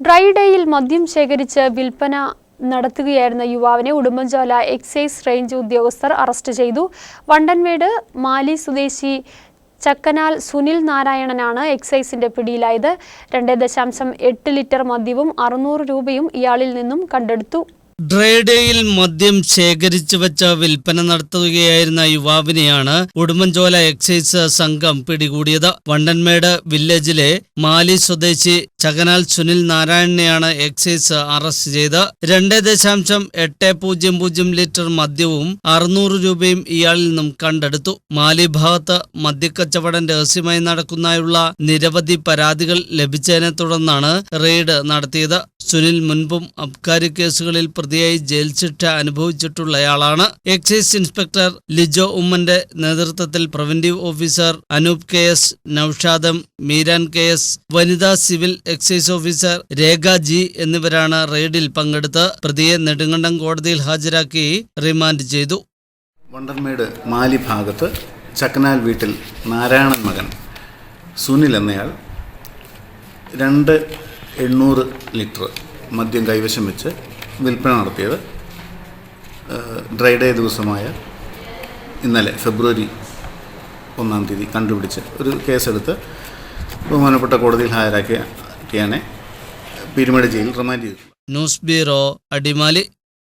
Dry ഡേയിൽ മദ്യം ശേഖരിച്ച് വിൽപ്പന നടത്തുകയായിരുന്ന യുവാവിനെ ഉടുമ്പൻചോല എക്സൈസ് റേഞ്ച് ഉദ്യോഗസ്ഥർ അറസ്റ്റ് ചെയ്തു. വണ്ടൻമേട് മാലി സ്വദേശി ചക്കനാൽ സുനിൽ നാരായണനാണ് എക്സൈസിന്റെ പിടിയിലായത്. രണ്ട് ദശാംശം എട്ട് ലിറ്റർ മദ്യവും അറുന്നൂറ് രൂപയും ഇയാളിൽ നിന്നും കണ്ടെടുത്തു. ഡ്രൈഡേയിൽ മദ്യം ശേഖരിച്ചു വെച്ച വിൽപ്പന നടത്തുകയായിരുന്ന യുവാവിനെയാണ് ഉടുമ്പൻചോല എക്സൈസ് സംഘം പിടികൂടിയത്. വണ്ടൻമേട് വില്ലേജിലെ മാലി സ്വദേശി ചകനാൽ സുനിൽ നാരായണനെയാണ് എക്സൈസ് അറസ്റ്റ് ചെയ്ത്. രണ്ട് ദശാംശം എട്ട് പൂജ്യം പൂജ്യം ലിറ്റർ മദ്യവും അറുന്നൂറ് രൂപയും ഇയാളിൽ നിന്നും കണ്ടെടുത്തു. മാലി ഭാഗത്ത് മദ്യക്കച്ചവടം രഹസ്യമായി നടക്കുന്നതിനുള്ള നിരവധി പരാതികൾ ലഭിച്ചതിനെ തുടർന്നാണ് റെയ്ഡ് നടത്തിയത്. സുനിൽ മുൻപും അബ്കാരി കേസുകളിൽ പ്രതിയായി ജയിൽ ശിക്ഷ അനുഭവിച്ചിട്ടുള്ളയാളാണ് എക്സൈസ് ഇൻസ്പെക്ടർ ലിജോ ഉമ്മന്റെ നേതൃത്വത്തിൽ preventive officer Anoop K S നൌഷാദം Meeran K S വനിതാ civil excise officer Rekha G എന്നിവരാണ് റെയ്ഡിൽ പങ്കെടുത്ത് പ്രതിയെ നെടുങ്കണ്ടം കോടതിയിൽ ഹാജരാക്കി റിമാൻഡ് ചെയ്തു. വണ്ടർമേട് മാലി ഭാഗത്ത് ചക്കനാൽ വീട്ടിൽ നാരായണൻ മകൻ സുനിൽ എന്നയാൾ രണ്ട് എണ്ണൂറ് ലിറ്റർ മദ്യം കൈവശം വെച്ച് വിൽപ്പന നടത്തിയത്. ഡ്രൈഡേ ദിവസമായ ഇന്നലെ ഫെബ്രുവരി ഒന്നാം തീയതി കണ്ടുപിടിച്ച് ഒരു കേസെടുത്ത് ബഹുമാനപ്പെട്ട കോടതിയിൽ ഹാജരാക്കിയാണ് പീരുമേട് ജയിലിൽ റിമാൻഡ് ചെയ്തു ന്യൂസ് ബ്യൂറോ അടിമാലി